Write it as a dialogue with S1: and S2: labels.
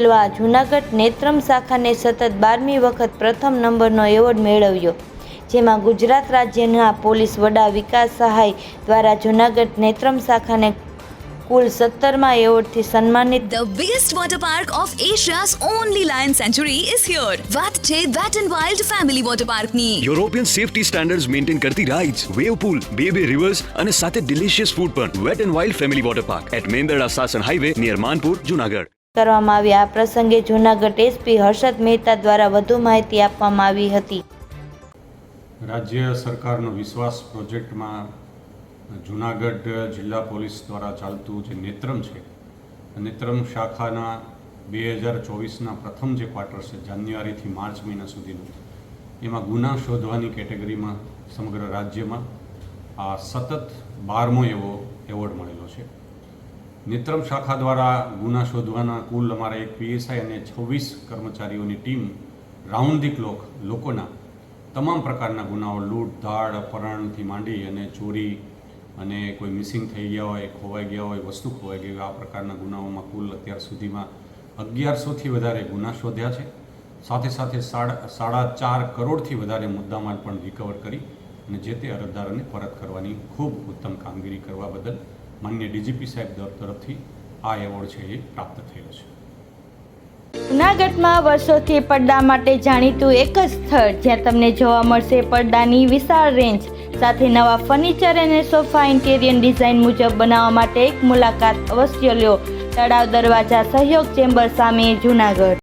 S1: આ જૂનાગઢ નેત્રમ શાખાને સતત બારમી વખત પ્રથમ નંબરનો એવોર્ડ મેળવ્યો જેમાં ગુજરાત રાજ્યના પોલીસ વડા વિકાસ સહાય દ્વારા જૂનાગઢ નેત્રમ શાખાને કુલ સત્તરમાં એવોર્ડથી સન્માનિત
S2: the biggest water park of Asia's only lion sanctuary is here વાત છે wet and wild family water Park ની
S3: યુરોપિયન સેફટી સ્ટાન્ડર્ડ્સ મેન્ટેન કરતી રાઇડ્સ વેવ પૂલ બે બે રિવર્સ અને સાથે ડિલિશિયસ ફૂડ પણ wet and wild family water park at Mendarda Sasan highway near Manpur Junagadh
S1: કરવામાં આવી આ પ્રસંગે જૂનાગઢ એસપી હર્ષદ મહેતા દ્વારા વધુ માહિતી આપવામાં આવી હતી.
S4: રાજ્ય સરકારનો વિશ્વાસ પ્રોજેક્ટમાં જુનાગઢ જિલ્લા પોલીસ દ્વારા ચાલતું જે નેત્રમ છે નેત્રમ શાખાના બે હજાર ચોવીસના પ્રથમ જે ક્વાર્ટર છે, જાન્યુઆરીથી માર્ચ મહિના સુધીનું, એમાં ગુના શોધવાની કેટેગરીમાં સમગ્ર રાજ્યમાં આ સતત બારમો એવો એવોર્ડ મળેલો છે. નેત્રમ શાખા દ્વારા ગુના શોધવાના કુલ અમારા એક પીએસઆઈ અને છવ્વીસ કર્મચારીઓની ટીમ રાઉન્ડ ધી ક્લોક લોકોના તમામ પ્રકારના ગુનાઓ લૂંટ, ધાડ, અપહરણથી માંડી અને ચોરી અને કોઈ મિસિંગ થઈ ગયા હોય, ખોવાઈ ગયા હોય, વસ્તુ ખોવાઈ ગઈ હોય, આ પ્રકારના ગુનાઓમાં કુલ અત્યાર સુધીમાં અગિયારસોથી વધારે ગુના શોધ્યા છે. સાથે સાથે સાડા સાડા ચાર કરોડથી વધારે મુદ્દામાલ પણ રિકવર કરી અને જે તે અરજદારોને પરત કરવાની ખૂબ ઉત્તમ કામગીરી કરવા બદલ માન્ય ડીજીપી સાહેબ તરફથી આ એવોર્ડ છે એ પ્રાપ્ત થયો છે.
S1: જૂનાગઢમાં વર્ષોથી પડદા માટે જાણીતું એક જ સ્થળ જ્યાં તમને જોવા મળશે પડદાની વિશાળ રેન્જ સાથે નવા ફર્નિચર અને સોફા ઇન્ટેરિયર ડિઝાઇન મુજબ બનાવવા માટે એક મુલાકાત અવશ્ય લ્યો તળાવ દરવાજા સહયોગ ચેમ્બર સામે જૂનાગઢ.